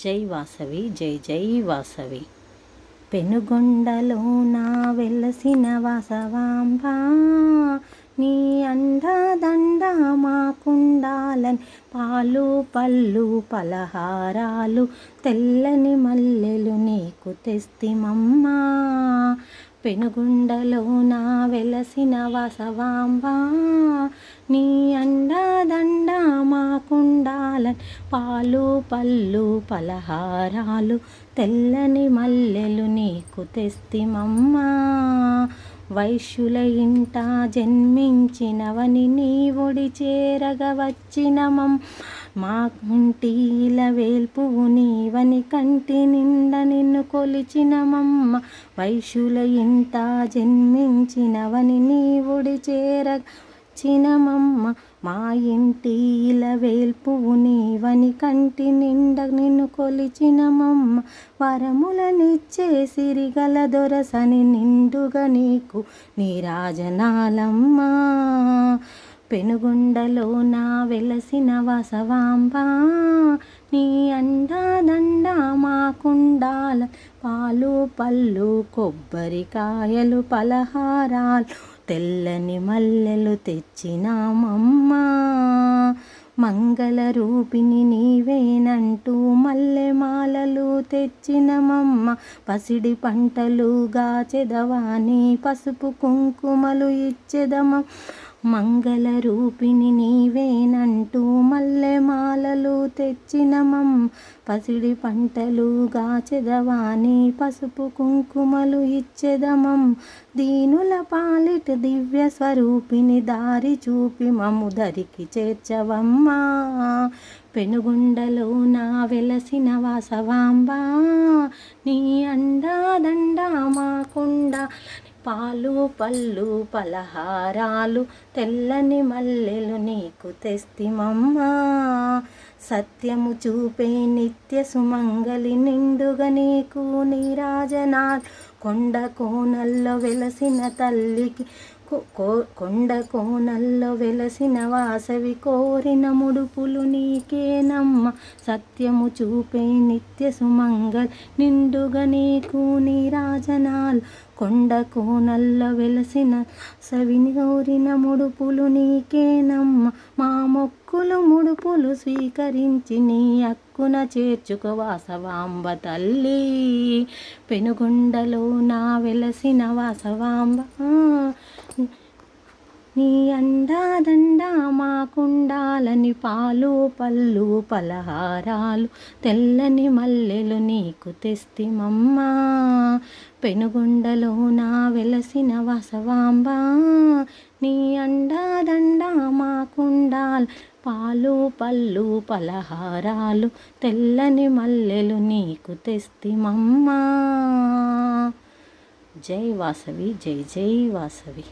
జై వాసవి జై జై వాసవి. పెనుగొండలో నా వెలసిన వాసవాంబా నీ అండదండ మాకుండాలని పాలు పళ్ళు పలహారాలు తెల్లని మల్లెలు నీకు తెస్తిమమ్మా. పెనుగుండలో నా వెలసిన వాసవాంబా నీ అండదండ పాలన్. పాలు పళ్ళు పలహారాలు తెల్లని మల్లెలు నీకు తెస్తిమమ్మా. వైశ్యుల ఇంట జన్మించినవని నీ ఒడి చేరగ వచ్చినమం. మా కుంటీల వేల్పు నీవని కంటి నిండ నిన్ను కొలిచినమమ్మ. వైశ్యుల ఇంట జన్మించినవని నీ ఒడి చేరగ చినమమ్మ మా ఇంటి ఇలా వేల్పువు నీవని కంటి నిండ నిన్ను కొలిచినమమ్మ. వరములనిచ్చే సిరిగల దొరసని నిండుగా నీకు నీరాజనాలమ్మా. పెనుగొండలో నా వెలసిన వసవాంబా. నీ అండాదండ మాకుండాల. పాలు పళ్ళు కొబ్బరికాయలు పలహారాలు. తెల్లని మల్లెలు తెచ్చినామమ్మా. మంగళ రూపిణి నీవేనంటూ మల్లెమాలలు తెచ్చినమమ్మ. పసిడి పంటలుగా చెదవాని పసుపు కుంకుమలు ఇచ్చెదమ. మంగళ రూపిణి నీవేనంటూ తెచ్చినమం పసిడి పంటలుగా చెదవాని పసుపు కుంకుమలు ఇచ్చెదమం దీనుల పాలిట దివ్య స్వరూపిణి దారి చూపి మముదరికి చేర్చవమ్మా. పెనుగుండలో నా వెలసిన వాసవాంబా నీ అండాదండ మాకుండా పాలు పళ్ళు పలహారాలు తెల్లని మల్లెలు నీకు తెస్తిమమ్మా. సత్యము చూపే నిత్య సుమంగలి నిండుగా నీకు నీరాజనాథ్. కొండ కోనల్లో వెలసిన తల్లికి కొండ కోనల్లో వెలసిన వాసవి కోరిన ముడుపులు నీకేనమ్మ. సత్యము చూపే నిత్య సుమంగల్ నిండుగా నీకు నీరాజనాలు కొండ కోనల్లో వెలసిన సవిని కోరిన ముడుపులు నీకేనమ్మ. మా మొక్కులు ముడుపులు స్వీకరించి నీ అక్కున చేర్చుకో వాసవాంబ తల్లి. పెనుగొండలో నా వెలసిన వాసవాంబ నీ అండాదండ మాకుండాలని పాలు పళ్ళు పలహారాలు తెల్లని మల్లెలు నీకు తెస్తిమమ్మా. పెనుగొండలో నా వెలసిన వసవాంబా నీ అండాదండా మాకుండాల్ పాలు పళ్ళు పలహారాలు తెల్లని మల్లెలు నీకు తెస్తిమమ్మా. జై వాసవి జై జై వాసవి.